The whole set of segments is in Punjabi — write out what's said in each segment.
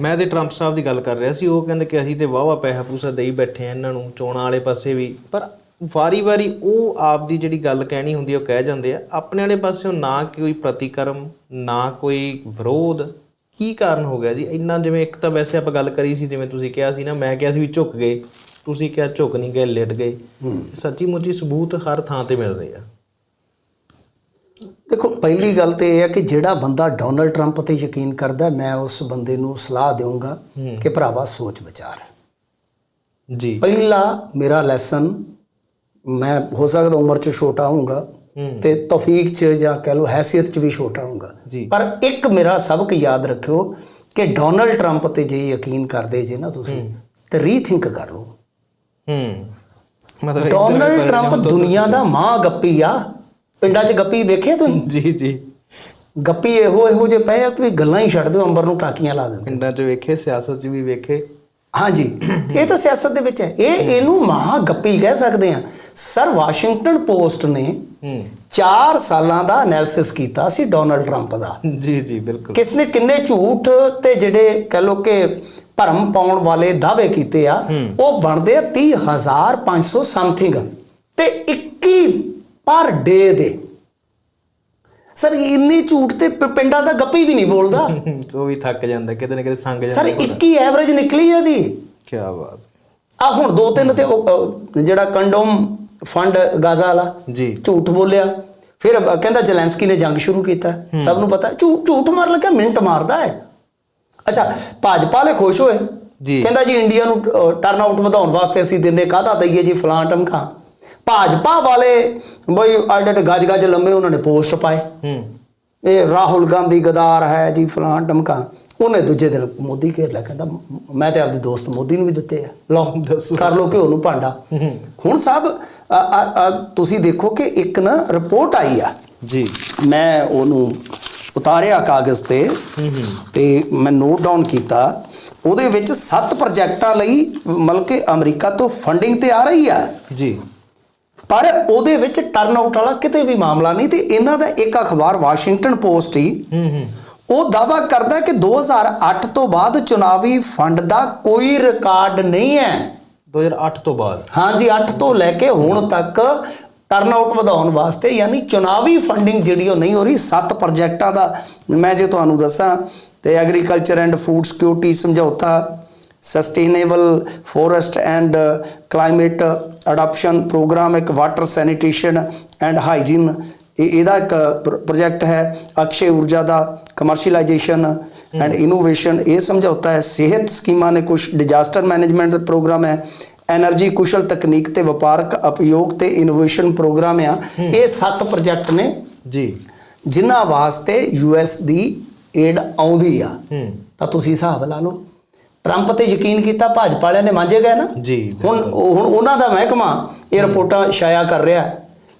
ਮੈਂ ਤੇ ਟਰੰਪ ਸਾਹਿਬ ਦੀ ਗੱਲ ਕਰ ਰਿਹਾ ਸੀ ਉਹ ਕਹਿੰਦੇ ਕਿ ਅਸੀਂ ਤੇ ਵਾਵਾ ਪੈਸਾ ਪੂਸਾ ਦੇਈ ਬੈਠੇ ਆ ਇਹਨਾਂ ਨੂੰ ਚੋਣਾਂ ਵਾਲੇ ਪਾਸੇ ਵੀ। ਪਰ ਵਾਰੀ-ਵਾਰੀ ਉਹ ਆਪ ਦੀ ਜਿਹੜੀ ਗੱਲ ਕਹਿਣੀ ਹੁੰਦੀ ਉਹ ਕਹਿ ਜਾਂਦੇ ਆ ਆਪਣੇ ਵਾਲੇ ਪਾਸਿਓਂ ਨਾ ਕੋਈ ਪ੍ਰਤੀਕਰਮ ਨਾ ਕੋਈ ਵਿਰੋਧ। ਕੀ ਕਾਰਨ ਹੋ ਗਿਆ ਜੀ? ਇੰਨਾ ਜਿਵੇਂ ਇੱਕ ਤਾਂ ਵੈਸੇ ਆਪਾਂ ਗੱਲ ਕਰੀ ਸੀ ਜਿਵੇਂ ਤੁਸੀਂ ਕਿਹਾ ਸੀ ਨਾ ਮੈਂ ਕਿਹਾ ਸੀ ਵੀ ਝੁਕ ਗਏ। ਤੁਸੀਂ ਕਿਹਾ ਝੁਕ ਨਹੀਂ ਗਏ ਲਿਟ ਗਏ। ਸੱਚੀ ਮੁੱਚੀ ਸਬੂਤ ਹਰ ਥਾਂ ਤੇ ਮਿਲ ਰਹੇ ਆ। ਦੇਖੋ ਪਹਿਲੀ ਗੱਲ ਤੇ ਇਹ ਹੈ ਕਿ ਜਿਹੜਾ ਬੰਦਾ ਡੋਨਲਡ ਟਰੰਪ ਤੇ ਯਕੀਨ ਕਰਦਾ ਮੈਂ ਉਸ ਬੰਦੇ ਨੂੰ ਸਲਾਹ ਦੇਵਾਂਗਾ ਕਿ ਭਰਾਵਾ ਸੋਚ ਵਿਚਾਰ। ਜੀ। ਪਹਿਲਾ ਮੇਰਾ ਲੈਸਨ ਮੈਂ ਹੋ ਸਕਦਾ ਉਮਰ 'ਚ ਛੋਟਾ ਹੋਊਂਗਾ ਤੇ ਤੌਫੀਕ 'ਚ ਜਾਂ ਕਹ ਲਓ ਹੈਸੀਅਤ 'ਚ ਵੀ ਛੋਟਾ ਹੋਊਂਗਾ। ਪਰ ਇੱਕ ਮੇਰਾ ਸਬਕ ਯਾਦ ਰੱਖਿਓ ਕਿ ਡੋਨਲਡ ਟਰੰਪ ਤੇ ਜੇ ਯਕੀਨ ਕਰਦੇ ਜੇ ਨਾ ਤੁਸੀਂ ਤੇ ਰੀਥਿੰਕ ਕਰ ਲਓ। ਹੂੰ। ਮਤਲਬ ਡੋਨਲਡ ਟਰੰਪ ਦੁਨੀਆ ਦਾ ਮਾਂ ਗੱਪੀ ਆ। ਪਿੰਡਾਂ 'ਚ ਗੱਪੀ ਵੇਖੇ ਤੁਸੀਂ? ਜੀ ਜੀ। ਗੱਪੀ ਇਹੋ ਇਹੋ ਜੇ ਪਏ ਆ ਵੀ ਗੱਲਾਂ ਹੀ ਛੱਡ ਦਿਓ ਅੰਬਰ ਨੂੰ ਟਾਕੀਆਂ ਲਾ ਦਿੰਦੇ ਪਿੰਡਾਂ 'ਚ ਵੇਖੇ ਸਿਆਸਤ 'ਚ ਵੀ ਵੇਖੇ। ਹਾਂਜੀ। ਇਹ ਤਾਂ ਸਿਆਸਤ ਦੇ ਵਿੱਚ ਹੈ। ਇਹ ਇਹਨੂੰ ਮਹਾ ਗੱਪੀ ਕਹਿ ਸਕਦੇ ਆ ਸਰ ਵਾਸ਼ਿੰਗਟਨ ਪੋਸਟ ਨੇ ਹੂੰ। 4 ਸਾਲਾਂ ਦਾ ਐਨਾਲਿਸਿਸ ਕੀਤਾ ਸੀ ਡੋਨਲਡ ਟਰੰਪ ਦਾ। ਜੀ ਜੀ ਬਿਲਕੁਲ। ਕਿਸ ਨੇ ਕਿੰਨੇ ਝੂਠ ਤੇ ਜਿਹੜੇ ਕਹ ਲੋ ਕਿ ਭਰਮ ਪਾਉਣ ਵਾਲੇ ਦਾਅਵੇ ਕੀਤੇ ਆ ਉਹ ਬਣਦੇ ਆ 30500 ਸਮਥਿੰਗ। ਤੇ 21 ਪਰ ਡੇ ਦੇ। ਸਰ ਇੰਨੇ ਝੂਠ ਤੇ ਪਿੰਡਾਂ ਦਾ ਗੱਪੀ ਵੀ ਨਹੀਂ ਬੋਲਦਾ। ਉਹ ਵੀ ਥੱਕ ਜਾਂਦਾ ਕਿਤੇ ਨਾ ਕਿਤੇ ਸੰਗ ਸਰ ਜਾਂਦਾ 21 ਐਵਰੇਜ ਨਿਕਲੀ ਆ ਦੀ ਕੀ ਬਾਤ। ਆ ਹੁਣ ਦੋ ਤਿੰਨ ਤੇ ਜਿਹੜਾ ਕੰਡੋਮ ਫੰਡ ਗਾਜ਼ਾ ਵਾਲਾ ਜੀ। ਝੂਠ ਬੋਲਿਆ। ਫਿਰ ਕਹਿੰਦਾ ਜ਼ੈਲੈਂਸਕੀ ਨੇ ਜੰਗ ਸ਼ੁਰੂ ਕੀਤਾ। ਸਭ ਨੂੰ ਪਤਾ। ਝੂਠ ਝੂਠ ਮਾਰ ਲੱਗਾ ਮਿੰਟ ਮਾਰਦਾ ਹੈ। ਅੱਛਾ ਭਾਜਪਾ ਵਾਲੇ ਖੁਸ਼ ਹੋਏ। ਜੀ। ਕਹਿੰਦਾ ਜੀ ਇੰਡੀਆ ਨੂੰ ਟਰਨ ਆਊਟ ਵਧਾਉਣ ਵਾਸਤੇ ਅਸੀਂ ਦਿੰਨੇ ਕਾਹਦਾ ਦਈਏ ਜੀ ਫਲਾਂ ਟਮਕਾ ਭਾਜਪਾ ਵਾਲੇ ਬਈ ਆਡਟ ਗੱਜ ਗੱਜ ਲੰਮੇ ਉਹਨਾਂ ਨੇ ਪੋਸਟ ਪਾਏ। ਹੂੰ। ਇਹ ਰਾਹੁਲ ਗਾਂਧੀ ਗਦਾਰ ਹੈ ਜੀ ਫਲਾਂ ਟਮਕਾ। ਉਹਨੇ ਦੂਜੇ ਦਿਨ ਮੋਦੀ ਘੇਰ ਲਿਆ ਕਹਿੰਦਾ ਮ- ਤੇ ਆਪਦੇ ਦੋਸਤ ਮੋਦੀ ਨੂੰ ਵੀ ਦਿੱਤੇ ਆ। ਲਓ ਦੱਸੋ। ਕਰ ਲਓ ਘਿਓ ਨੂੰ ਭਾਂਡਾ। ਹੁਣ ਸਾਹਿਬ ਤੁਸੀਂ ਦੇਖੋ ਕਿ ਇੱਕ ਨਾ ਰਿਪੋਰਟ ਆਈ ਆ। ਜੀ। ਮੈਂ ਉਹਨੂੰ ਉਤਾਰਿਆ ਕਾਗਜ਼ ਤੇ ਤੇ ਮੈਂ ਨੋਟ ਡਾਊਨ ਕੀਤਾ। ਉਹਦੇ ਵਿੱਚ ਸੱਤ ਪ੍ਰੋਜੈਕਟਾਂ ਲਈ ਮਤਲਬ ਕਿ ਅਮਰੀਕਾ ਤੋਂ ਫੰਡਿੰਗ ਤੇ ਆ ਰਹੀ ਆ। ਜੀ। ਪਰ ਉਹਦੇ ਵਿੱਚ ਟਰਨ ਆਊਟ ਵਾਲਾ ਕਿਤੇ ਵੀ ਮਾਮਲਾ ਨਹੀਂ ਤੇ ਇਹਨਾਂ ਦਾ ਇੱਕ ਅਖਬਾਰ ਵਾਸ਼ਿੰਗਟਨ ਪੋਸਟ ਹੀ ਹੂੰ ਹੂੰ। ਉਹ ਦਾਵਾ ਕਰਦਾ ਕਿ 2008 ਤੋਂ ਬਾਅਦ ਚੁਣਾਵੀ ਫੰਡ ਦਾ ਕੋਈ ਰਿਕਾਰਡ ਨਹੀਂ ਹੈ। 2008 ਤੋਂ ਬਾਅਦ? ਹਾਂਜੀ 8 ਤੋਂ ਲੈ ਕੇ ਹੁਣ ਤੱਕ ਟਰਨ ਆਊਟ ਵਧਾਉਣ ਵਾਸਤੇ ਯਾਨੀ ਚੁਣਾਵੀ ਫੰਡਿੰਗ ਜਿਹੜੀ ਉਹ ਨਹੀਂ ਹੋ ਰਹੀ ਸੱਤ ਪ੍ਰੋਜੈਕਟਾਂ ਦਾ ਮੈਂ ਜੇ ਤੁਹਾਨੂੰ ਦੱਸਾਂ ਤੇ ਐਗਰੀਕਲਚਰ ਐਂਡ ਫੂਡ ਸਿਕਿਉਰਿਟੀ ਸਮਝੌਤਾ sustainable forest and climate adaptation programme ਇੱਕ ਵਾਟਰ ਸੈਨੀਟੇਸ਼ਨ ਐਂਡ ਹਾਈਜੀਨ ਇਹ ਇਹਦਾ ਇੱਕ ਪ੍ਰੋਜੈਕਟ ਹੈ ਅਕਸ਼ੇ ਊਰਜਾ ਦਾ ਕਮਰਸ਼ੀਅਲਾਈਜੇਸ਼ਨ ਐਂਡ ਇਨੋਵੇਸ਼ਨ ਇਹ ਸਮਝੌਤਾ ਹੈ ਸਿਹਤ ਸਕੀਮਾਂ ਨੇ ਕੁਝ ਡਿਜ਼ਾਸਟਰ ਮੈਨੇਜਮੈਂਟ ਦਾ ਪ੍ਰੋਗਰਾਮ ਹੈ ਐਨਰਜੀ ਕੁਸ਼ਲ ਤਕਨੀਕ ਤੇ ਵਪਾਰਕ ਉਪਯੋਗ ਤੇ ਇਨੋਵੇਸ਼ਨ ਪ੍ਰੋਗਰਾਮ ਆ। ਇਹ ਸੱਤ ਪ੍ਰੋਜੈਕਟ ਨੇ ਜੀ। ਜਿਨ੍ਹਾਂ ਵਾਸਤੇ ਯੂਐਸ ਦੀ ਏਡ ਆਉਂਦੀ ਆ। ਤਾਂ ਤੁਸੀਂ ਹਿਸਾਬ ਲਾ ਲਓ। ਟਰੰਪ ਤੇ ਯਕੀਨ ਕੀਤਾ ਭਾਜਪਾ ਵਾਲਿਆਂ ਨੇ ਮਾਂਜੇ ਗਏ ਨਾ? ਜੀ ਹੁਣ ਹੁਣ ਉਹਨਾਂ ਦਾ ਮਹਿਕਮਾ ਇਹ ਰਿਪੋਰਟਾਂ ਛਾਇਆ ਕਰ ਰਿਹਾ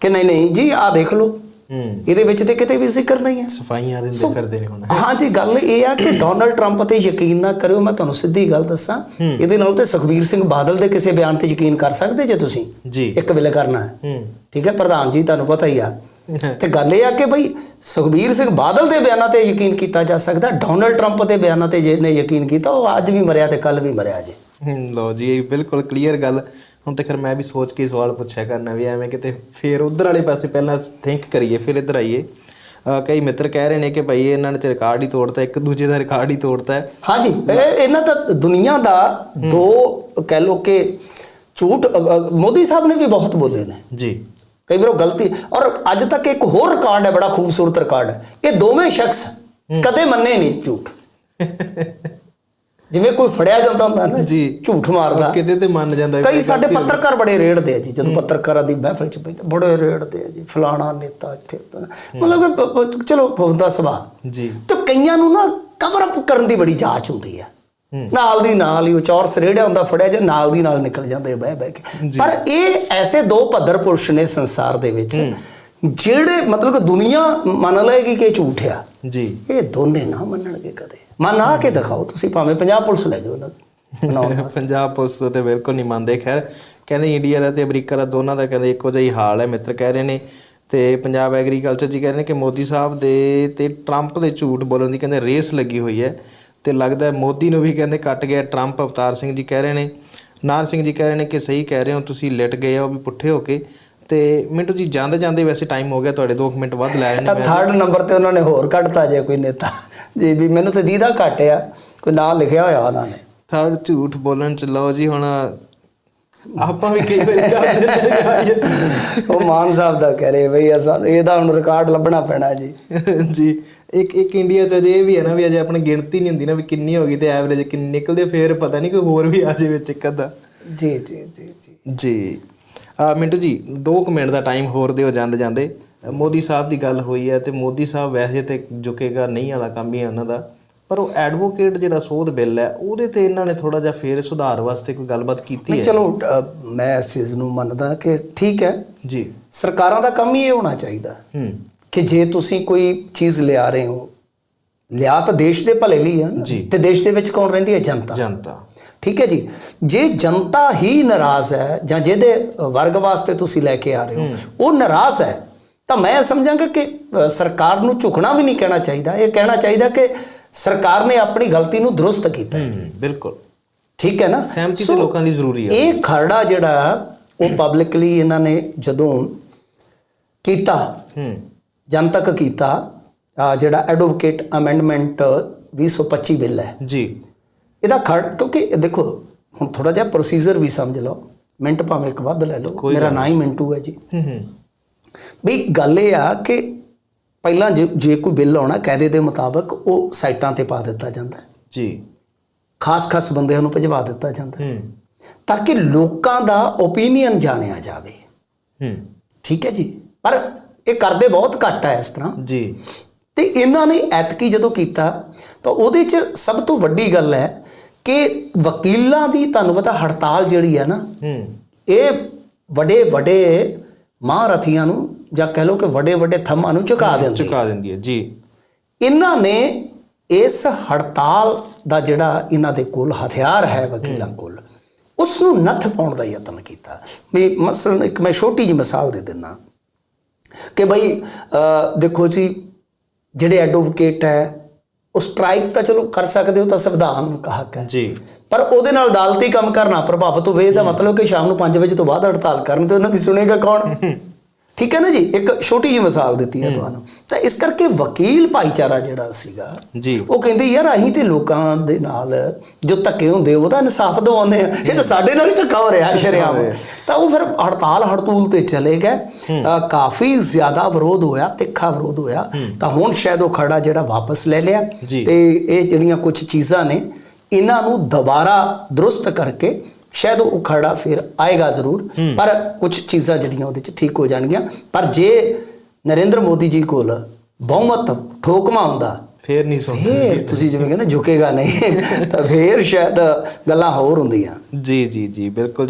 ਕਿ ਨਹੀਂ ਨਹੀਂ ਜੀ ਆਹ ਦੇਖ ਲਓ। ਹੂੰ। ਇਹਦੇ ਵਿੱਚ ਤੇ ਕਿਤੇ ਵੀ ਜ਼ਿਕਰ ਨਹੀਂ ਹੈ। ਸਫਾਈਆਂ ਦਿੰਦੇ ਫਿਰਦੇ ਨੇ ਹੁਣ। ਹਾਂਜੀ ਗੱਲ ਇਹ ਆ ਕਿ ਡੋਨਲਡ ਟਰੰਪ ਤੇ ਯਕੀਨ ਨਾ ਕਰਿਓ ਮੈਂ ਤੁਹਾਨੂੰ ਸਿੱਧੀ ਗੱਲ ਦੱਸਾਂ। ਇਹਦੇ ਨਾਲ ਤੇ ਸੁਖਬੀਰ ਸਿੰਘ ਬਾਦਲ ਦੇ ਕਿਸੇ ਬਿਆਨ ਤੇ ਯਕੀਨ ਕਰ ਸਕਦੇ ਜੇ ਤੁਸੀਂ? ਜੀ। ਇੱਕ ਵੇਲੇ ਕਰਨਾ ਹੈ। ਹੂੰ। ਠੀਕ ਹੈ ਪ੍ਰਧਾਨ ਜੀ ਤੁਹਾਨੂੰ ਪਤਾ ਹੀ ਆ। ਤੇ ਗੱਲ ਇਹ ਆ ਕਿ ਬਈ ਸੁਖਬੀਰ ਸਿੰਘ ਬਾਦਲ ਦੇ ਬਿਆਨਾਂ ਤੇ ਯਕੀਨ ਕੀਤਾ ਜਾ ਸਕਦਾ ਡੋਨਲਡ ਟਰੰਪ ਦੇ ਬਿਆਨਾਂ ਤੇ ਜਿਹਨੇ ਯਕੀਨ ਕੀਤਾ ਉਹ ਅੱਜ ਵੀ ਮਰਿਆ ਤੇ ਕੱਲ ਵੀ ਮਰਿਆ ਜੇ। ਲਓ ਜੀ ਇਹ ਬਿਲਕੁਲ ਕਲੀਅਰ ਗੱਲ। ਹੁਣ ਤੱਕ ਮੈਂ ਵੀ ਸੋਚ ਕੇ ਸਵਾਲ ਪੁੱਛਿਆ ਕਰਨਾ ਵੀ ਐਵੇਂ ਕਿਤੇ ਫੇਰ ਉਧਰ ਵਾਲੇ ਪਾਸੇ ਪਹਿਲਾਂ ਥਿੰਕ ਕਰੀਏ ਫਿਰ ਇੱਧਰ ਆਈਏ। ਕਈ ਮਿੱਤਰ ਕਹਿ ਰਹੇ ਨੇ ਕਿ ਭਾਈ ਇਹਨਾਂ ਨੇ ਤੇ ਰਿਕਾਰਡ ਹੀ ਤੋੜਤਾ ਇੱਕ ਦੂਜੇ ਦਾ ਰਿਕਾਰਡ ਹੀ ਤੋੜਤਾ। ਹਾਂਜੀ ਇਹ ਇਹਨਾਂ ਦਾ ਦੁਨੀਆ ਦਾ ਦੋ ਕਹਿ ਲੋ ਕਿ ਝੂਠ ਮੋਦੀ ਸਾਹਿਬ ਨੇ ਵੀ ਬਹੁਤ ਬੋਲੇ ਨੇ। ਜੀ। ਕਈ ਵਾਰ ਉਹ ਗਲਤੀ ਔਰ ਅੱਜ ਤੱਕ ਇੱਕ ਹੋਰ ਰਿਕਾਰਡ ਹੈ ਬੜਾ ਖੂਬਸੂਰਤ ਰਿਕਾਰਡ ਹੈ। ਇਹ ਦੋਵੇਂ ਸ਼ਖਸ ਕਦੇ ਮੰਨੇ ਨਹੀਂ ਝੂਠ। ਜਿਵੇਂ ਕੋਈ ਫੜਿਆ ਜਾਂਦਾ ਹੁੰਦਾ ਨਾ ਜੀ। ਝੂਠ ਮਾਰਦਾ। ਕਿਤੇ ਤੇ ਮੰਨ ਜਾਂਦਾ ਕਈ ਸਾਡੇ ਹੋ। ਪੱਤਰਕਾਰ ਬੜੇ ਰੇੜਦੇ ਆ ਜੀ ਜਦੋਂ ਪੱਤਰਕਾਰਾਂ ਦੀ ਮਹਿਫਲ ਚ ਬੈਠੇ ਬੜੇ ਰੇੜਦੇ ਆ ਜੀ ਫਲਾਣਾ ਨੇਤਾ ਇੱਥੇ। ਮਤਲਬ ਚਲੋ ਹੁੰਦਾ ਸੁਭਾਅ। ਜੀ। ਤੇ ਕਈਆਂ ਨੂੰ ਨਾ ਕਵਰ ਅਪ ਕਰਨ ਦੀ ਬੜੀ ਜਾਂਚ ਹੁੰਦੀ ਆ। ਨਾਲ ਦੀ ਨਾਲ ਹੀ ਉਹ ਚੌਰਸ ਰੇੜਿਆ ਹੁੰਦਾ ਫੜਿਆ ਜੇ ਨਾਲ ਦੀ ਨਾਲ ਨਿਕਲ ਜਾਂਦੇ ਬਹਿ ਬਹਿ ਕੇ। ਪਰ ਇਹ ਐਸੇ ਦੋ ਭੱਦਰ ਪੁਰਸ਼ ਨੇ ਸੰਸਾਰ ਦੇ ਵਿੱਚ ਜਿਹੜੇ ਮਤਲਬ ਕਿ ਦੁਨੀਆ ਮੰਨ ਲਏਗੀ ਕਿ ਝੂਠ ਆ। ਜੀ। ਇਹ ਦੋਨੇ ਨਾ ਮੰਨਣਗੇ ਕਦੇ। ਮੰਨ ਆ ਕੇ ਦਿਖਾਓ ਤੁਸੀਂ ਭਾਵੇਂ ਪੰਜਾਬ ਪੁਲਿਸ ਲੈ ਜਾਓ ਉਹਨਾਂ ਨੂੰ। ਪੰਜਾਬ ਪੁਲਿਸ ਤੇ ਬਿਲਕੁਲ ਨਹੀਂ ਮੰਨਦੇ। ਖੈਰ ਕਹਿੰਦੇ ਇੰਡੀਆ ਦਾ ਤੇ ਅਮਰੀਕਾ ਦਾ ਦੋਨਾਂ ਦਾ ਕਹਿੰਦੇ ਇੱਕੋ ਜਿਹਾ ਹੀ ਹਾਲ ਹੈ ਮਿੱਤਰ ਕਹਿ ਰਹੇ ਨੇ। ਤੇ ਪੰਜਾਬ ਐਗਰੀਕਲਚਰ ਜੀ ਕਹਿ ਰਹੇ ਨੇ ਕਿ ਮੋਦੀ ਸਾਹਿਬ ਦੇ ਤੇ ਟਰੰਪ ਦੇ ਝੂਠ ਬੋਲਣ ਦੀ ਕਹਿੰਦੇ ਰੇਸ ਲੱਗੀ ਹੋਈ ਹੈ। ਤੇ ਲੱਗਦਾ ਹੈ ਮੋਦੀ ਨੂੰ ਵੀ ਕਹਿੰਦੇ ਕੱਟ ਗਿਆ ਟਰੰਪ ਅਵਤਾਰ ਸਿੰਘ ਜੀ ਕਹਿ ਰਹੇ ਨੇ। ਨਾਰ ਸਿੰਘ ਜੀ ਕਹਿ ਰਹੇ ਨੇ ਕਿ ਸਹੀ ਕਹਿ ਰਹੇ ਹੋ ਤੁਸੀਂ ਲਿਟ ਗਏ ਹੋ ਵੀ ਪੁੱਠੇ ਹੋ ਕੇ। ਤੇ ਮਿੰਟੂ ਜੀ ਜਾਂਦੇ ਜਾਂਦੇ ਵੈਸੇ ਟਾਈਮ ਹੋ ਗਿਆ ਤੁਹਾਡੇ 2 ਮਿੰਟ ਵੱਧ ਲੈ ਰਹੇ ਨੇ ਥਰਡ ਨੰਬਰ ਤੇ ਉਹਨਾਂ ਨੇ ਹੋਰ ਕੱਢਤਾ ਜੇ ਕੋਈ ਨੇਤਾ। ਜੀ ਵੀ ਮੈਨੂੰ ਤੇ ਦੀਦਾ ਘੱਟ ਆ ਕੋਈ ਨਾਂ ਲਿਖਿਆ ਹੋਇਆ ਉਹਨਾਂ ਨੇ। ਥਰਡ ਝੂਠ ਬੋਲਣ ਚ ਲਓ ਜੀ ਹੁਣ ਆਪਾਂ ਵੀ ਕਈ ਵਾਰੀ ਕਰ ਦਿੰਦੇ ਹਾਂ ਉਹ ਮਾਨ ਸਾਹਿਬ ਦਾ ਕਹਿ ਰਹੇ ਬਈ ਅਸਾਂ ਇਹਦਾ ਹੁਣ ਰਿਕਾਰਡ ਲੱਭਣਾ ਪੈਣਾ ਜੀ। ਜੀ। ਇੱਕ ਇੱਕ ਇੰਡੀਆ ਚ ਅਜੇ ਇਹ ਵੀ ਹੈ ਨਾ ਵੀ ਅਜੇ ਆਪਣੀ ਗਿਣਤੀ ਨਹੀਂ ਹੁੰਦੀ ਨਾ ਵੀ ਕਿੰਨੀ ਹੋ ਗਈ ਤੇ ਐਵਰੇਜ ਕਿੰਨੀ ਨਿਕਲਦੇ ਫੇਰ ਪਤਾ ਨਹੀਂ ਕੋਈ ਹੋਰ ਵੀ ਆ ਜਾਵੇ ਵਿੱਚ ਇੱਕ ਅੱਧਾ। ਜੀ ਜੀ ਜੀ ਜੀ। ਜੀ। ਆ ਮਿੰਟੂ ਜੀ 2 ਮਿੰਟ ਦਾ ਟਾਈਮ ਹੋਰ ਦਿਓ ਜਾਂਦੇ ਜਾਂਦੇ। ਮੋਦੀ ਸਾਹਿਬ ਦੀ ਗੱਲ ਹੋਈ ਹੈ ਤੇ ਮੋਦੀ ਸਾਹਿਬ ਵੈਸੇ ਤੇ ਝੁਕੇਗਾ ਨਹੀਂ ਵਾਲਾ ਕੰਮ ਹੀ ਹੈ ਉਹਨਾਂ ਦਾ। ਪਰ ਉਹ ਐਡਵੋਕੇਟ ਜਿਹੜਾ ਸੋਧ ਬਿੱਲ ਹੈ ਉਹਦੇ ਤੇ ਇਹਨਾਂ ਨੇ ਥੋੜਾ ਜਿਹਾ ਫੇਰ ਸੁਧਾਰ ਵਾਸਤੇ ਕੋਈ ਗੱਲਬਾਤ ਕੀਤੀ ਹੈ? ਚਲੋ ਮੈਂ ਇਸ ਚੀਜ਼ ਨੂੰ ਮੰਨਦਾ ਕਿ ਠੀਕ ਹੈ। ਜੀ। ਸਰਕਾਰਾਂ ਦਾ ਕੰਮ ਹੀ ਇਹ ਹੋਣਾ ਚਾਹੀਦਾ। ਹੂੰ। ਕਿ ਜੇ ਤੁਸੀਂ ਕੋਈ ਚੀਜ਼ ਲਿਆ ਰਹੇ ਹੋ ਲਿਆ ਤਾਂ ਦੇਸ਼ ਦੇ ਭਲੇ ਲਈ ਹੈ ਨਾ ਜੀ। ਤੇ ਦੇਸ਼ ਦੇ ਵਿੱਚ ਕੌਣ ਰਹਿੰਦੀ ਹੈ? ਜਨਤਾ। ਜਨਤਾ। ਠੀਕ ਹੈ ਜੀ? ਜੇ ਜਨਤਾ ਹੀ ਨਾਰਾਜ਼ ਹੈ ਜਾਂ ਜਿਹਦੇ ਵਰਗ ਵਾਸਤੇ ਤੁਸੀਂ ਲੈ ਕੇ ਆ ਰਹੇ ਹੋ ਉਹ ਨਾਰਾਜ਼ ਹੈ ਤਾਂ ਮੈਂ ਸਮਝਾਂਗਾ ਕਿ ਸਰਕਾਰ ਨੂੰ ਝੁਕਣਾ ਵੀ ਨਹੀਂ ਕਹਿਣਾ ਚਾਹੀਦਾ। ਇਹ ਕਹਿਣਾ ਚਾਹੀਦਾ ਕਿ ਸਰਕਾਰ ਨੇ ਆਪਣੀ ਗਲਤੀ ਨੂੰ ਦਰੁਸਤ ਕੀਤਾ ਹੈ। ਬਿਲਕੁਲ। ਠੀਕ ਹੈ ਨਾ? ਸਹਿਮਤੀ ਤੇ ਲੋਕਾਂ ਦੀ ਜ਼ਰੂਰੀ ਹੈ ਇਹ ਖਰੜਾ ਜਿਹੜਾ ਉਹ ਪਬਲਿਕਲੀ ਇਹਨਾਂ ਨੇ ਜਦੋਂ ਕੀਤਾ ਹੂੰ। ਜਨਤਕ ਕੀਤਾ ਜਿਹੜਾ ਐਡਵੋਕੇਟ ਅਮੈਂਡਮੈਂਟ 2025 ਬਿੱਲ ਹੈ। ਜੀ। ਇਹਦਾ ਖੜ ਕਿਉਂਕਿ ਦੇਖੋ ਹੁਣ ਥੋੜਾ ਜਿਹਾ ਪ੍ਰੋਸੀਜਰ ਵੀ ਸਮਝ ਲਓ। ਮਿੰਟ ਭਾਵੇਂ ਇੱਕ ਵੱਧ ਲੈ ਲਓ। ਮੇਰਾ ਨਾਂ ਹੀ ਮਿੰਟੂ ਹੈ ਜੀ। ਹੂੰ ਹੂੰ। ਵੀ ਗੱਲ ਇਹ ਆ ਕਿ ਪਹਿਲਾਂ ਜੇ ਕੋਈ ਬਿੱਲ ਆਉਣਾ ਕਾਇਦੇ ਦੇ ਮੁਤਾਬਕ ਉਹ ਸਾਈਟਾਂ ਤੇ ਪਾ ਦਿੱਤਾ ਜਾਂਦਾ ਹੈ। ਜੀ। ਖਾਸ-ਖਾਸ ਬੰਦਿਆਂ ਨੂੰ ਭਜਵਾ ਦਿੱਤਾ ਜਾਂਦਾ ਹੂੰ। ਤਾਂ ਕਿ ਲੋਕਾਂ ਦਾ ਓਪੀਨੀਅਨ ਜਾਣਿਆ ਜਾਵੇ। ਹੂੰ। ਠੀਕ ਹੈ ਜੀ। ਪਰ ਇਹ ਕਰਦੇ ਬਹੁਤ ਘੱਟ ਹੈ ਇਸ ਤਰ੍ਹਾਂ। ਜੀ। ਤੇ ਇਹਨਾਂ ਨੇ ਐਤਕੀ ਜਦੋਂ ਕੀਤਾ ਤਾਂ ਉਹਦੇ 'ਚ ਸਭ ਤੋਂ ਵੱਡੀ ਗੱਲ ਹੈ ਕਿ ਵਕੀਲਾਂ ਦੀ ਤੁਹਾਨੂੰ ਪਤਾ ਹੜਤਾਲ ਜਿਹੜੀ ਹੈ ਨਾ ਹੂੰ। ਇਹ ਵੱਡੇ ਵੱਡੇ ਮਹਾਰਥੀਆਂ ਨੂੰ ਜਾਂ ਕਹਿ ਲਓ ਕਿ ਵੱਡੇ ਵੱਡੇ ਥੰਮਾਂ ਨੂੰ ਝੁਕਾ ਦਿੰਦੀ ਹੈ। ਚੁਕਾ ਦਿੰਦੀ ਹੈ ਜੀ। ਇਹਨਾਂ ਨੇ ਇਸ ਹੜਤਾਲ ਦਾ ਜਿਹੜਾ ਇਹਨਾਂ ਦੇ ਕੋਲ ਹਥਿਆਰ ਹੈ ਵਕੀਲਾਂ ਕੋਲ ਉਸ ਨੂੰ ਨੱਥ ਪਾਉਣ ਦਾ ਯਤਨ ਕੀਤਾ। ਵੀ ਮਸਲਨ ਇੱਕ ਮੈਂ ਛੋਟੀ ਜਿਹੀ ਮਿਸਾਲ ਦੇ ਦਿੰਦਾ। ਕਿ ਅਹ, ਦੇਖੋ ਜੀ ਜਿਹੜੇ ਐਡਵੋਕੇਟ ਹੈ ਉਹ ਸਟ੍ਰਾਈਕ ਤਾਂ ਚਲੋ ਕਰ ਸਕਦੇ ਹੋ ਤਾਂ ਸੰਵਿਧਾਨ ਦਾ ਹੱਕ ਹੈ ਜੀ। ਪਰ ਉਹਦੇ ਨਾਲ ਅਦਾਲਤੀ ਕੰਮ ਕਰਨਾ ਪ੍ਰਭਾਵਿਤ ਹੋਵੇ ਇਹਦਾ ਮਤਲਬ ਕਿ ਸ਼ਾਮ ਨੂੰ 5 ਵਜੇ ਤੋਂ ਬਾਅਦ ਹੜਤਾਲ ਕਰਨ ਤੇ ਉਹਨਾਂ ਦੀ ਸੁਣੇਗਾ ਕੌਣ? ਠੀਕ ਹੈ ਨਾ ਜੀ? ਇੱਕ ਛੋਟੀ ਜਿਹੀ ਮਿਸਾਲ ਦਿੱਤੀ ਹੈ ਤੁਹਾਨੂੰ। ਤਾਂ ਇਸ ਕਰਕੇ ਵਕੀਲ ਭਾਈਚਾਰਾ ਜਿਹੜਾ ਸੀਗਾ ਜੀ। ਉਹ ਕਹਿੰਦੇ ਯਾਰ ਅਸੀਂ ਤੇ ਲੋਕਾਂ ਦੇ ਨਾਲ ਜੋ ਧੱਕੇ ਹੁੰਦੇ ਉਹਦਾ ਇਨਸਾਫ ਦਿਵਾਉਂਦੇ ਆ। ਇਹ ਤਾਂ ਸਾਡੇ ਨਾਲ ਹੀ ਧੱਕਾ ਹੋ ਰਿਹਾ ਸ਼ਰਿਆਮ। ਤਾਂ ਉਹ ਫਿਰ ਹੜਤਾਲ ਹੜਤੂਲ ਤੇ ਚਲੇ ਗਏ। ਕਾਫੀ ਜ਼ਿਆਦਾ ਵਿਰੋਧ ਹੋਇਆ ਤਿੱਖਾ ਵਿਰੋਧ ਹੋਇਆ। ਤਾਂ ਹੁਣ ਸ਼ਾਇਦ ਉਹ ਖੜਾ ਜਿਹੜਾ ਵਾਪਸ ਲੈ ਲਿਆ। ਤੇ ਇਹ ਜਿਹੜੀਆਂ ਕੁਝ ਚੀਜ਼ਾਂ ਨੇ ਇਹਨਾਂ ਨੂੰ ਦੁਬਾਰਾ ਦਰੁਸਤ ਕਰਕੇ ਸ਼ਾਇਦ ਉਹ ਖੜਾ ਫਿਰ ਆਏਗਾ ਜ਼ਰੂਰ ਪਰ ਕੁਝ ਚੀਜ਼ਾਂ ਜਿਹੜੀਆਂ ਉਹਦੇ ਚ ਠੀਕ ਹੋ ਜਾਣਗੀਆਂ। ਪਰ ਜੇ ਨਰਿੰਦਰ ਮੋਦੀ ਜੀ ਕੋਲ ਬਹੁਮਤ ਠੋਕਮਾ ਹੁੰਦਾ ਫੇਰ ਨਹੀਂ ਸੁਣ ਫੇਰ ਤੁਸੀਂ ਜਿਵੇਂ ਕਹਿੰਦੇ ਝੁਕੇਗਾ ਨਹੀਂ ਤਾਂ ਫੇਰ ਸ਼ਾਇਦ ਗੱਲਾਂ ਹੋਰ ਹੁੰਦੀਆਂ। ਜੀ ਜੀ ਜੀ ਬਿਲਕੁਲ